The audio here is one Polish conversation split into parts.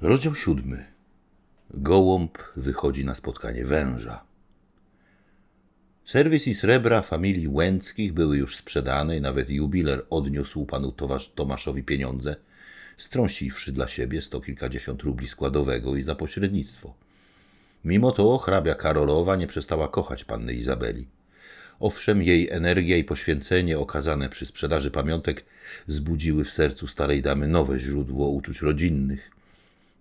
Rozdział siódmy. Gołąb wychodzi na spotkanie węża. Serwis i srebra familii Łęckich były już sprzedane i nawet jubiler odniósł panu Tomaszowi pieniądze, strąsiwszy dla siebie sto kilkadziesiąt rubli składowego i za pośrednictwo. Mimo to hrabia Karolowa nie przestała kochać panny Izabeli. Owszem, jej energia i poświęcenie okazane przy sprzedaży pamiątek zbudziły w sercu starej damy nowe źródło uczuć rodzinnych.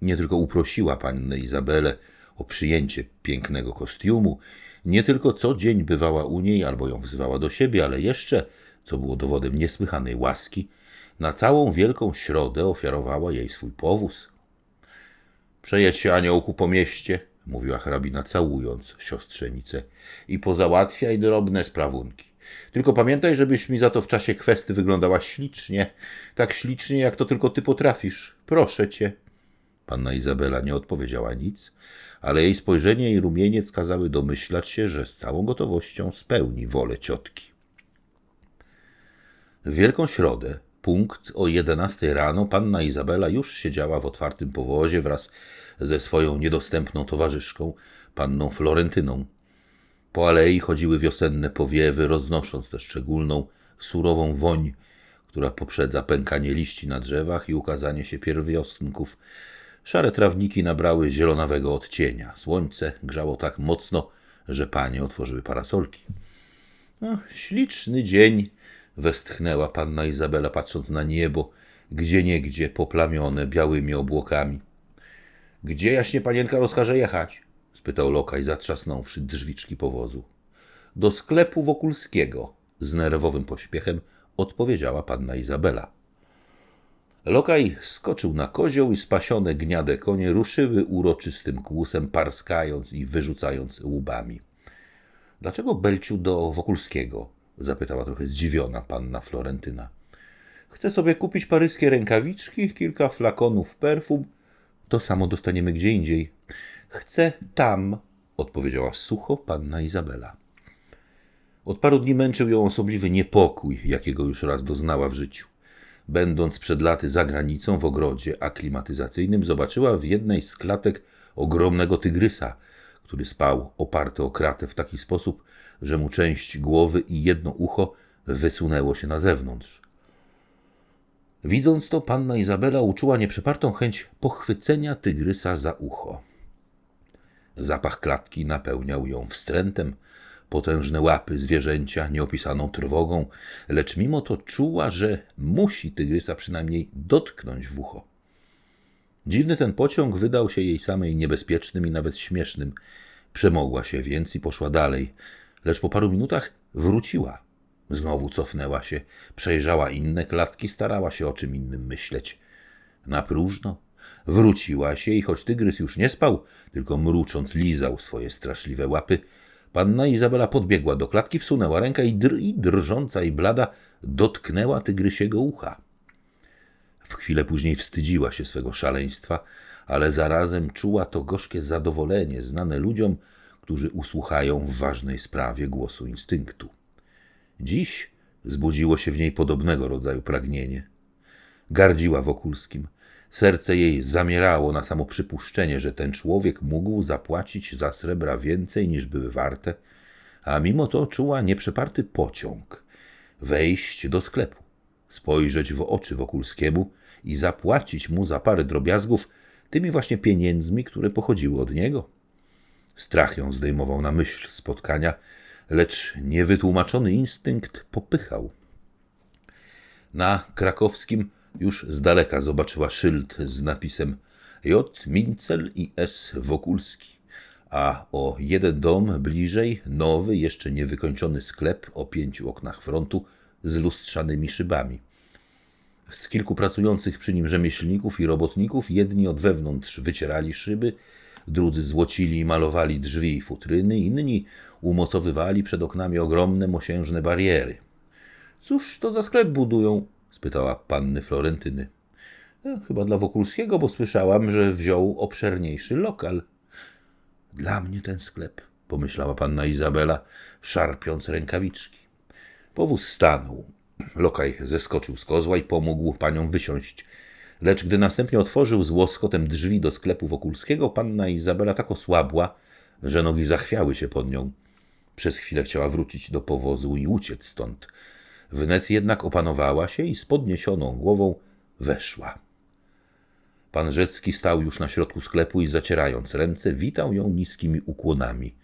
Nie tylko uprosiła pannę Izabelę o przyjęcie pięknego kostiumu, nie tylko co dzień bywała u niej albo ją wzywała do siebie, ale jeszcze, co było dowodem niesłychanej łaski, na całą wielką środę ofiarowała jej swój powóz. Przejedź się, aniołku, po mieście, mówiła hrabina, całując siostrzenicę, i pozałatwiaj drobne sprawunki. Tylko pamiętaj, żebyś mi za to w czasie kwesty wyglądała ślicznie, tak ślicznie, jak to tylko ty potrafisz. Proszę cię. Panna Izabela nie odpowiedziała nic, ale jej spojrzenie i rumieniec kazały domyślać się, że z całą gotowością spełni wolę ciotki. W Wielką Środę, punkt o 11 rano, panna Izabela już siedziała w otwartym powozie wraz ze swoją niedostępną towarzyszką, panną Florentyną. Po alei chodziły wiosenne powiewy, roznosząc tę szczególną, surową woń, która poprzedza pękanie liści na drzewach i ukazanie się pierwiosnków. Szare trawniki nabrały zielonawego odcienia. Słońce grzało tak mocno, że panie otworzyły parasolki. No, śliczny dzień, westchnęła panna Izabela, patrząc na niebo, gdzie niegdzie poplamione białymi obłokami. Gdzie jaśnie panienka rozkaże jechać? spytał lokaj, zatrzasnąwszy drzwiczki powozu. Do sklepu Wokulskiego, z nerwowym pośpiechem odpowiedziała panna Izabela. Lokaj skoczył na kozioł i spasione gniade konie ruszyły uroczystym kłusem, parskając i wyrzucając łbami. Dlaczego Belciu do Wokulskiego? zapytała trochę zdziwiona panna Florentyna. Chcę sobie kupić paryskie rękawiczki, kilka flakonów perfum. To samo dostaniemy gdzie indziej. Chcę tam, odpowiedziała sucho panna Izabela. Od paru dni męczył ją osobliwy niepokój, jakiego już raz doznała w życiu. Będąc przed laty za granicą w ogrodzie aklimatyzacyjnym, zobaczyła w jednej z klatek ogromnego tygrysa, który spał oparty o kratę w taki sposób, że mu część głowy i jedno ucho wysunęło się na zewnątrz. Widząc to, panna Izabela uczuła nieprzepartą chęć pochwycenia tygrysa za ucho. Zapach klatki napełniał ją wstrętem, potężne łapy zwierzęcia nieopisaną trwogą, lecz mimo to czuła, że musi tygrysa przynajmniej dotknąć w ucho. Dziwny ten pociąg wydał się jej samej niebezpiecznym i nawet śmiesznym. Przemogła się więc i poszła dalej, lecz po paru minutach wróciła. Znowu cofnęła się, przejrzała inne klatki, starała się o czym innym myśleć. Na próżno wróciła się i choć tygrys już nie spał, tylko mrucząc lizał swoje straszliwe łapy, panna Izabela podbiegła do klatki, wsunęła rękę i, dr i drżąca i blada dotknęła tygrysiego ucha. W chwilę później wstydziła się swego szaleństwa, ale zarazem czuła to gorzkie zadowolenie znane ludziom, którzy usłuchają w ważnej sprawie głosu instynktu. Dziś zbudziło się w niej podobnego rodzaju pragnienie. Gardziła Wokulskim. Serce jej zamierało na samo przypuszczenie, że ten człowiek mógł zapłacić za srebra więcej niż były warte, a mimo to czuła nieprzeparty pociąg wejść do sklepu, spojrzeć w oczy Wokulskiemu i zapłacić mu za parę drobiazgów tymi właśnie pieniędzmi, które pochodziły od niego. Strach ją zdejmował na myśl spotkania, lecz niewytłumaczony instynkt popychał. Na krakowskim już z daleka zobaczyła szyld z napisem J. Mincel i S. Wokulski, a o jeden dom bliżej nowy, jeszcze niewykończony sklep o pięciu oknach frontu z lustrzanymi szybami. Z kilku pracujących przy nim rzemieślników i robotników jedni od wewnątrz wycierali szyby, drudzy złocili i malowali drzwi i futryny, inni umocowywali przed oknami ogromne mosiężne bariery. Cóż to za sklep budują? Spytała panny Florentyny. E, chyba dla Wokulskiego, bo słyszałam, że wziął obszerniejszy lokal. Dla mnie ten sklep, pomyślała panna Izabela, szarpiąc rękawiczki. Powóz stanął. Lokaj zeskoczył z kozła i pomógł paniom wysiąść. Lecz gdy następnie otworzył z łoskotem drzwi do sklepu Wokulskiego, panna Izabela tak osłabła, że nogi zachwiały się pod nią. Przez chwilę chciała wrócić do powozu i uciec stąd. Wnet jednak opanowała się i z podniesioną głową weszła. Pan Rzecki stał już na środku sklepu i zacierając ręce, witał ją niskimi ukłonami.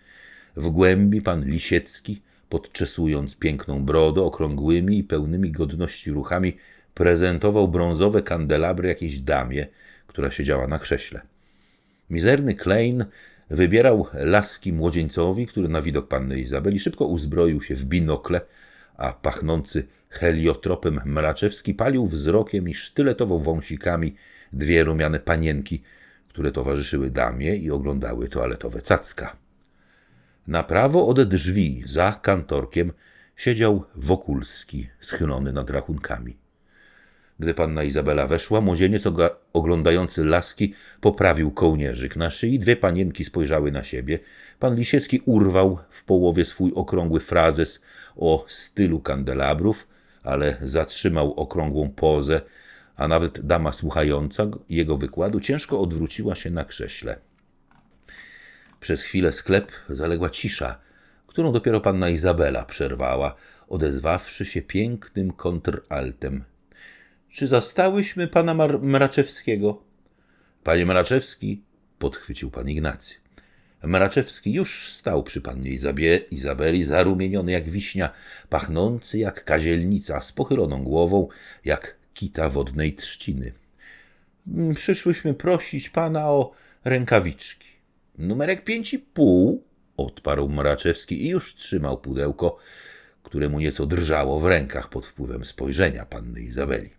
W głębi pan Lisiecki, podczesując piękną brodę okrągłymi i pełnymi godności ruchami, prezentował brązowe kandelabry jakiejś damie, która siedziała na krześle. Mizerny Klein wybierał laski młodzieńcowi, który na widok panny Izabeli szybko uzbroił się w binokle, a pachnący heliotropem Mraczewski palił wzrokiem i sztyletowo wąsikami dwie rumiane panienki, które towarzyszyły damie i oglądały toaletowe cacka. Na prawo od drzwi, za kantorkiem, siedział Wokulski, schylony nad rachunkami. Gdy panna Izabela weszła, młodzieniec oglądający laski poprawił kołnierzyk na szyi, dwie panienki spojrzały na siebie. Pan Lisiecki urwał w połowie swój okrągły frazes o stylu kandelabrów, ale zatrzymał okrągłą pozę, a nawet dama słuchająca jego wykładu ciężko odwróciła się na krześle. Przez chwilę sklep zaległa cisza, którą dopiero panna Izabela przerwała, odezwawszy się pięknym kontraltem. Czy zastałyśmy pana Mar Mraczewskiego? Panie Mraczewski, podchwycił pan Ignacy. Mraczewski już stał przy pannie Izabie, Izabeli, zarumieniony jak wiśnia, pachnący jak kazielnica, z pochyloną głową, jak kita wodnej trzciny. Przyszłyśmy prosić pana o rękawiczki. Numerek pięć i pół, odparł Mraczewski i już trzymał pudełko, które mu nieco drżało w rękach pod wpływem spojrzenia panny Izabeli.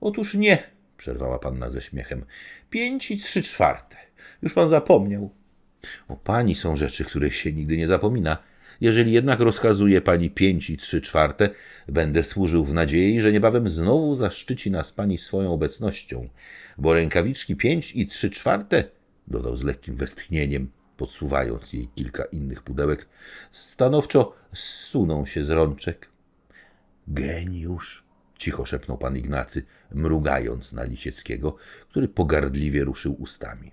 Otóż nie, przerwała panna ze śmiechem. Pięć i trzy czwarte. Już pan zapomniał. O pani są rzeczy, których się nigdy nie zapomina. Jeżeli jednak rozkazuje pani pięć i trzy czwarte, będę służył w nadziei, że niebawem znowu zaszczyci nas pani swoją obecnością, bo rękawiczki pięć i trzy czwarte, dodał z lekkim westchnieniem, podsuwając jej kilka innych pudełek, stanowczo zsuną się z rączek. Geniusz, cicho szepnął pan Ignacy, mrugając na Lisieckiego, który pogardliwie ruszył ustami.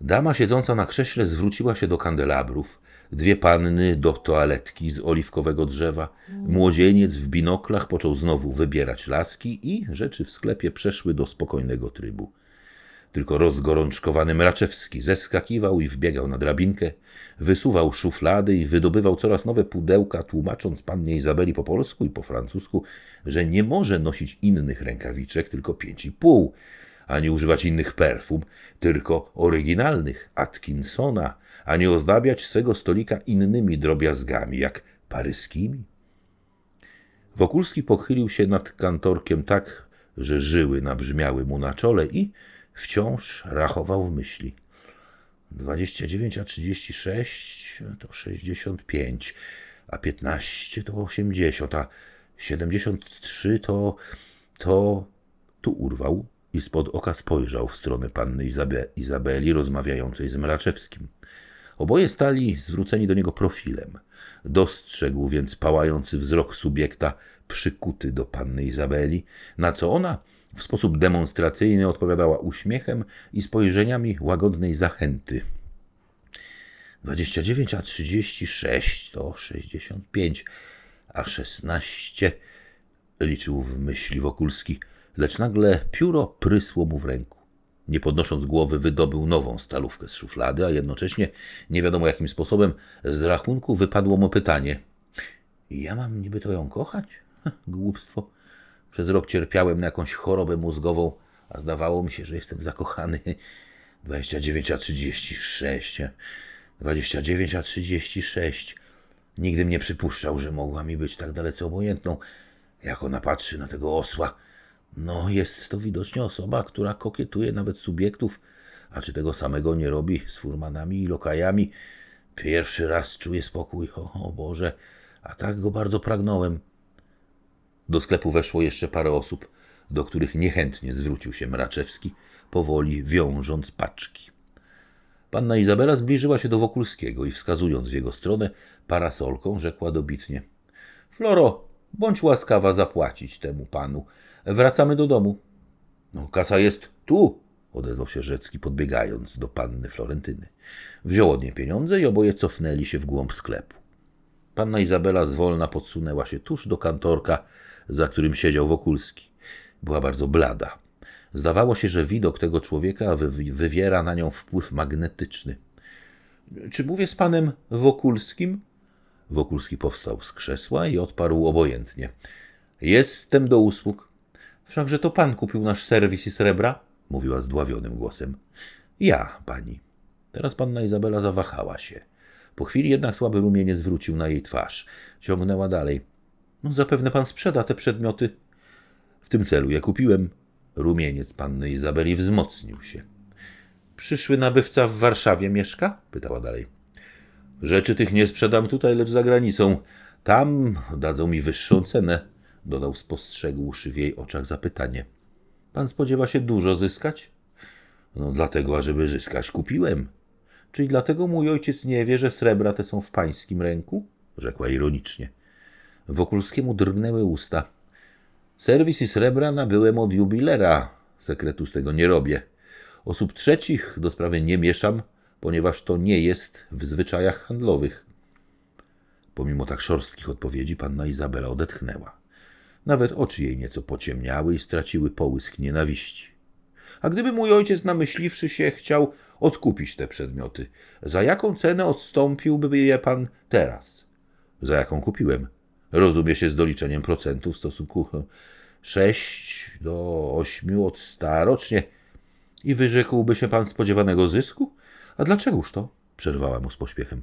Dama siedząca na krześle zwróciła się do kandelabrów, dwie panny do toaletki z oliwkowego drzewa, młodzieniec w binoklach począł znowu wybierać laski i rzeczy w sklepie przeszły do spokojnego trybu. Tylko rozgorączkowany Mraczewski zeskakiwał i wbiegał na drabinkę, wysuwał szuflady i wydobywał coraz nowe pudełka, tłumacząc pannie Izabeli po polsku i po francusku, że nie może nosić innych rękawiczek, tylko pięć i pół, ani używać innych perfum, tylko oryginalnych Atkinsona, a nie ozdabiać swego stolika innymi drobiazgami, jak paryskimi. Wokulski pochylił się nad kantorkiem tak, że żyły nabrzmiały mu na czole i wciąż rachował w myśli. 29 a 36 to 65, a 15 to 80, a 73 to to tu urwał i spod oka spojrzał w stronę panny Izabe, Izabeli rozmawiającej z Mraczewskim. Oboje stali zwróceni do niego profilem. Dostrzegł więc pałający wzrok subiekta przykuty do panny Izabeli, na co ona w sposób demonstracyjny odpowiadała uśmiechem i spojrzeniami łagodnej zachęty. 29 a 36 to 65, a 16 liczył w myśli Wokulski, lecz nagle pióro prysło mu w ręku. Nie podnosząc głowy, wydobył nową stalówkę z szuflady, a jednocześnie, nie wiadomo jakim sposobem, z rachunku wypadło mu pytanie: Ja mam niby to ją kochać? Głupstwo. Przez rok cierpiałem na jakąś chorobę mózgową, a zdawało mi się, że jestem zakochany. 29 a 36. 29 a 36. Nigdy przypuszczał, że mogła mi być tak dalece obojętną, jak ona patrzy na tego osła. No, jest to widocznie osoba, która kokietuje nawet subiektów, a czy tego samego nie robi z furmanami i lokajami. Pierwszy raz czuję spokój. O, o Boże, a tak go bardzo pragnąłem. Do sklepu weszło jeszcze parę osób, do których niechętnie zwrócił się Mraczewski, powoli wiążąc paczki. Panna Izabela zbliżyła się do Wokulskiego i wskazując w jego stronę parasolką, rzekła dobitnie. Floro, Bądź łaskawa zapłacić temu panu. Wracamy do domu. No, kasa jest tu, odezwał się Rzecki, podbiegając do panny Florentyny. Wziął od niej pieniądze i oboje cofnęli się w głąb sklepu. Panna Izabela zwolna podsunęła się tuż do kantorka, za którym siedział Wokulski. Była bardzo blada. Zdawało się, że widok tego człowieka wy- wywiera na nią wpływ magnetyczny. Czy mówię z panem Wokulskim? Wokulski powstał z krzesła i odparł obojętnie. Jestem do usług. Wszakże to pan kupił nasz serwis i srebra? Mówiła zdławionym głosem. Ja, pani. Teraz panna Izabela zawahała się. Po chwili jednak słaby rumieniec zwrócił na jej twarz. Ciągnęła dalej. No, zapewne pan sprzeda te przedmioty. W tym celu je kupiłem. Rumieniec panny Izabeli wzmocnił się. Przyszły nabywca w Warszawie mieszka? Pytała dalej. Rzeczy tych nie sprzedam tutaj, lecz za granicą. Tam dadzą mi wyższą cenę, dodał spostrzegłszy w jej oczach zapytanie. Pan spodziewa się dużo zyskać? No dlatego, ażeby zyskać, kupiłem. Czyli dlatego mój ojciec nie wie, że srebra te są w pańskim ręku? Rzekła ironicznie. Wokulskiemu drgnęły usta. Serwis i srebra nabyłem od jubilera. Sekretu z tego nie robię. Osób trzecich do sprawy nie mieszam, ponieważ to nie jest w zwyczajach handlowych. Pomimo tak szorstkich odpowiedzi panna Izabela odetchnęła. Nawet oczy jej nieco pociemniały i straciły połysk nienawiści. A gdyby mój ojciec, namyśliwszy się, chciał odkupić te przedmioty, za jaką cenę odstąpiłby je pan teraz? Za jaką kupiłem? Rozumie się z doliczeniem procentów w stosunku 6 do 8 od 100 rocznie. I wyrzekłby się pan spodziewanego zysku? A dlaczegoż to? Przerwała mu z pośpiechem.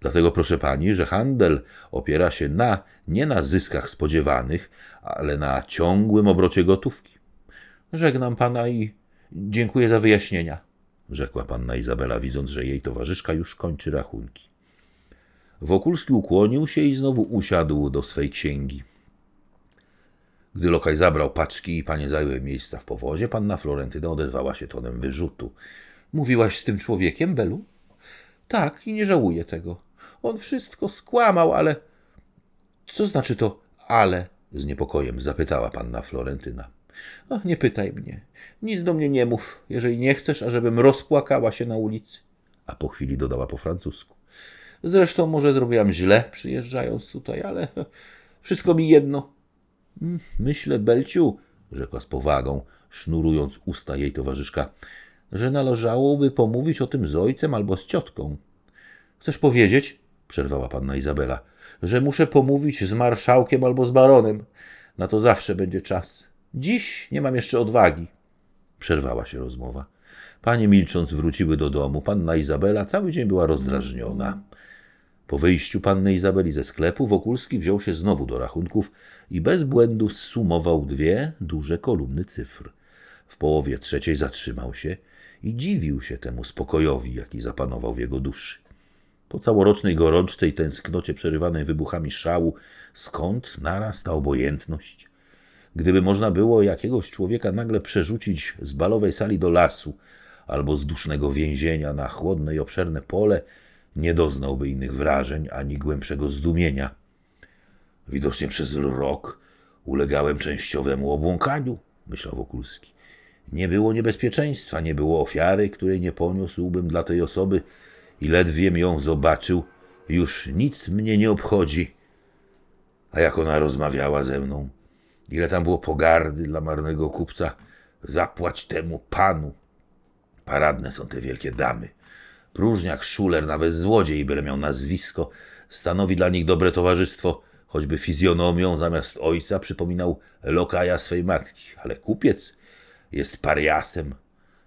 Dlatego proszę pani, że handel opiera się na nie na zyskach spodziewanych, ale na ciągłym obrocie gotówki. Żegnam pana i dziękuję za wyjaśnienia, rzekła panna Izabela, widząc, że jej towarzyszka już kończy rachunki. Wokulski ukłonił się i znowu usiadł do swej księgi. Gdy lokaj zabrał paczki i panie zajęły miejsca w powozie, panna Florentyna odezwała się tonem wyrzutu. Mówiłaś z tym człowiekiem, Belu? Tak, i nie żałuję tego. On wszystko skłamał, ale. Co znaczy to ale? z niepokojem zapytała panna Florentyna. Ach, nie pytaj mnie. Nic do mnie nie mów, jeżeli nie chcesz, ażebym rozpłakała się na ulicy. A po chwili dodała po francusku. Zresztą może zrobiłam źle, przyjeżdżając tutaj, ale wszystko mi jedno. Mm, Myślę, Belciu, rzekła z powagą, sznurując usta jej towarzyszka, że należałoby pomówić o tym z ojcem albo z ciotką. Chcesz powiedzieć, przerwała panna Izabela, że muszę pomówić z marszałkiem albo z baronem. Na to zawsze będzie czas. Dziś nie mam jeszcze odwagi. Przerwała się rozmowa. Panie milcząc wróciły do domu. Panna Izabela cały dzień była rozdrażniona. Po wyjściu panny Izabeli ze sklepu Wokulski wziął się znowu do rachunków i bez błędu zsumował dwie duże kolumny cyfr. W połowie trzeciej zatrzymał się i dziwił się temu spokojowi, jaki zapanował w jego duszy. Po całorocznej gorączce i tęsknocie przerywanej wybuchami szału, skąd naraz ta obojętność? Gdyby można było jakiegoś człowieka nagle przerzucić z balowej sali do lasu albo z dusznego więzienia na chłodne i obszerne pole, nie doznałby innych wrażeń ani głębszego zdumienia. Widocznie przez rok ulegałem częściowemu obłąkaniu, myślał Wokulski. Nie było niebezpieczeństwa, nie było ofiary, której nie poniósłbym dla tej osoby i ledwiem ją zobaczył, już nic mnie nie obchodzi. A jak ona rozmawiała ze mną, ile tam było pogardy dla marnego kupca, zapłać temu panu. Paradne są te wielkie damy. Próżniak, szuler, nawet złodziej, byle miał nazwisko, stanowi dla nich dobre towarzystwo, choćby fizjonomią zamiast ojca przypominał lokaja swej matki. Ale kupiec jest pariasem.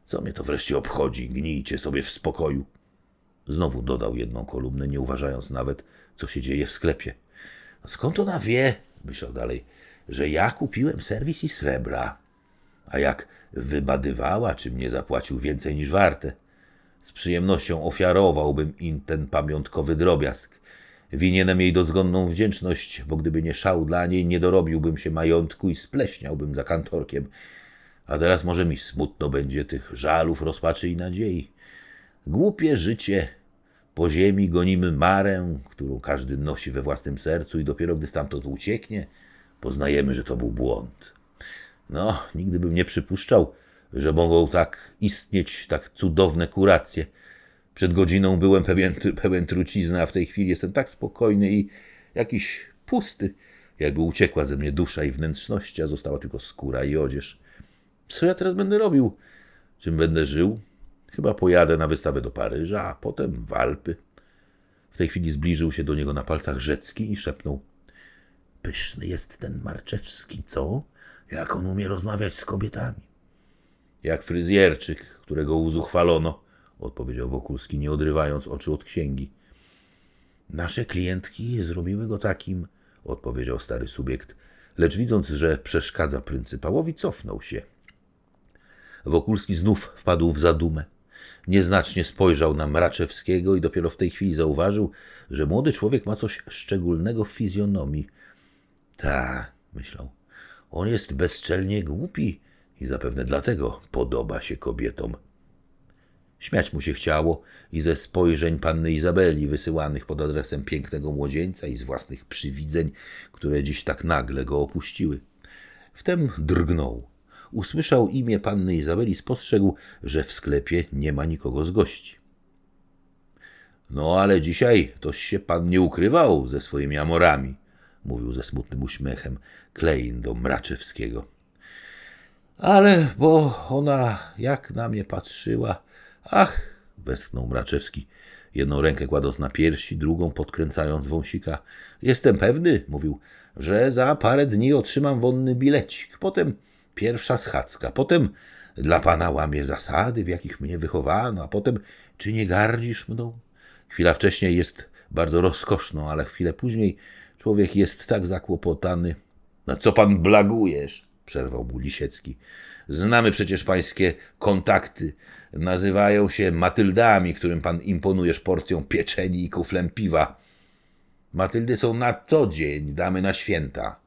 Co mnie to wreszcie obchodzi? Gnijcie sobie w spokoju. Znowu dodał jedną kolumnę, nie uważając nawet, co się dzieje w sklepie. Skąd ona wie, myślał dalej, że ja kupiłem serwis i srebra? A jak wybadywała, czy mnie zapłacił więcej niż warte? Z przyjemnością ofiarowałbym im ten pamiątkowy drobiazg. Winienem jej dozgonną wdzięczność, bo gdyby nie szał dla niej, nie dorobiłbym się majątku i spleśniałbym za kantorkiem. A teraz może mi smutno będzie tych żalów, rozpaczy i nadziei. Głupie życie. Po ziemi gonimy marę, którą każdy nosi we własnym sercu i dopiero gdy stamtąd ucieknie, poznajemy, że to był błąd. No, nigdy bym nie przypuszczał, że mogą tak istnieć tak cudowne kuracje. Przed godziną byłem pewien, pełen trucizny, a w tej chwili jestem tak spokojny i jakiś pusty, jakby uciekła ze mnie dusza i wnętrzności, a została tylko skóra i odzież. Co ja teraz będę robił? Czym będę żył? Chyba pojadę na wystawę do Paryża, a potem w Alpy. W tej chwili zbliżył się do niego na palcach Rzecki i szepnął. Pyszny jest ten Marczewski, co? Jak on umie rozmawiać z kobietami. Jak fryzjerczyk, którego uzuchwalono, odpowiedział Wokulski, nie odrywając oczu od księgi. Nasze klientki zrobiły go takim, odpowiedział stary subiekt, lecz widząc, że przeszkadza pryncypałowi, cofnął się. Wokulski znów wpadł w zadumę. Nieznacznie spojrzał na Mraczewskiego i dopiero w tej chwili zauważył, że młody człowiek ma coś szczególnego w fizjonomii. Ta, myślał, on jest bezczelnie głupi i zapewne dlatego podoba się kobietom. Śmiać mu się chciało i ze spojrzeń panny Izabeli wysyłanych pod adresem pięknego młodzieńca i z własnych przywidzeń, które dziś tak nagle go opuściły. Wtem drgnął. Usłyszał imię panny Izabeli, spostrzegł, że w sklepie nie ma nikogo z gości. No ale dzisiaj toś się pan nie ukrywał ze swoimi amorami, mówił ze smutnym uśmiechem Klein do Mraczewskiego. Ale bo ona jak na mnie patrzyła. Ach, westchnął Mraczewski, jedną rękę kładąc na piersi, drugą podkręcając wąsika. Jestem pewny, mówił, że za parę dni otrzymam wonny bilecik. Potem pierwsza schadzka, potem dla pana łamie zasady, w jakich mnie wychowano, a potem czy nie gardzisz mną? Chwila wcześniej jest bardzo rozkoszną, ale chwilę później człowiek jest tak zakłopotany. No co pan blagujesz? Przerwał mu Lisiecki. Znamy przecież pańskie kontakty. Nazywają się Matyldami, którym pan imponujesz porcją pieczeni i kuflem piwa. Matyldy są na co dzień, damy na święta.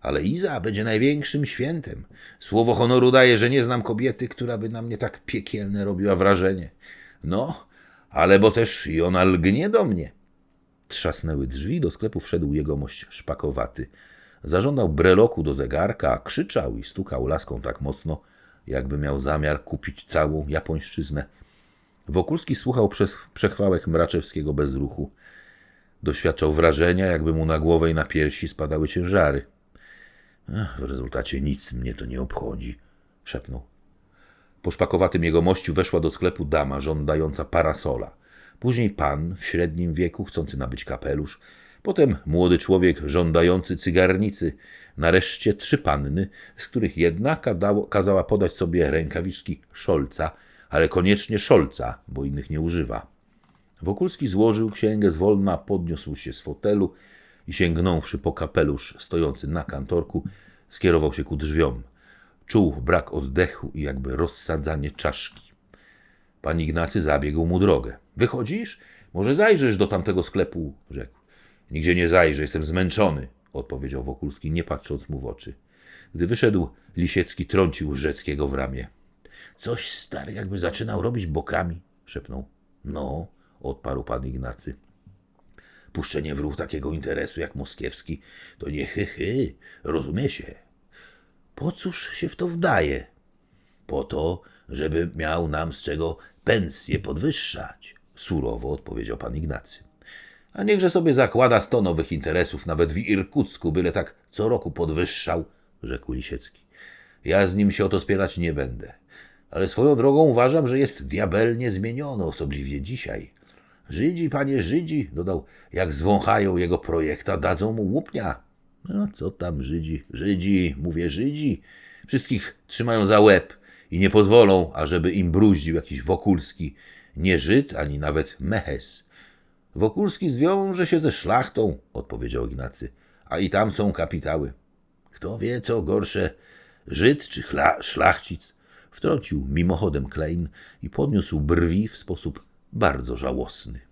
Ale Iza będzie największym świętem. Słowo honoru daje, że nie znam kobiety, która by na mnie tak piekielne robiła wrażenie. No, ale bo też i ona lgnie do mnie. Trzasnęły drzwi, do sklepu wszedł jegomość szpakowaty. Zażądał breloku do zegarka, krzyczał i stukał laską tak mocno, jakby miał zamiar kupić całą japońszczyznę. Wokulski słuchał przez przechwałek Mraczewskiego bez ruchu. Doświadczał wrażenia, jakby mu na głowę i na piersi spadały ciężary. Ech, w rezultacie nic mnie to nie obchodzi, szepnął. Po szpakowatym jegomościu weszła do sklepu dama żądająca parasola. Później pan w średnim wieku, chcący nabyć kapelusz. Potem młody człowiek żądający cygarnicy. Nareszcie trzy panny, z których jedna kadało, kazała podać sobie rękawiczki Szolca, ale koniecznie Szolca, bo innych nie używa. Wokulski złożył księgę zwolna, podniósł się z fotelu i sięgnąwszy po kapelusz stojący na kantorku, skierował się ku drzwiom. Czuł brak oddechu i jakby rozsadzanie czaszki. Pan Ignacy zabiegł mu drogę. Wychodzisz? Może zajrzysz do tamtego sklepu, rzekł. Nigdzie nie zajrzę, jestem zmęczony, odpowiedział Wokulski, nie patrząc mu w oczy. Gdy wyszedł, Lisiecki trącił Rzeckiego w ramię. Coś stary, jakby zaczynał robić bokami, szepnął. No, odparł pan Ignacy. Puszczenie w ruch takiego interesu jak moskiewski to nie hy, hy rozumie się. Po cóż się w to wdaje? Po to, żeby miał nam z czego pensję podwyższać, surowo odpowiedział pan Ignacy. A niechże sobie zakłada sto nowych interesów, nawet w Irkucku, byle tak co roku podwyższał, rzekł Lisiecki. Ja z nim się o to spierać nie będę. Ale swoją drogą uważam, że jest diabelnie zmieniony, osobliwie dzisiaj. Żydzi, panie Żydzi, dodał, jak zwąchają jego projekta, dadzą mu łupnia. No co tam Żydzi? Żydzi, mówię Żydzi. Wszystkich trzymają za łeb i nie pozwolą, ażeby im bruździł jakiś Wokulski. Nie Żyd, ani nawet Mehes. Wokulski zwiąże się ze szlachtą, odpowiedział Ignacy, a i tam są kapitały. Kto wie, co gorsze, Żyd czy szlachcic? Wtrącił mimochodem Klein i podniósł brwi w sposób bardzo żałosny.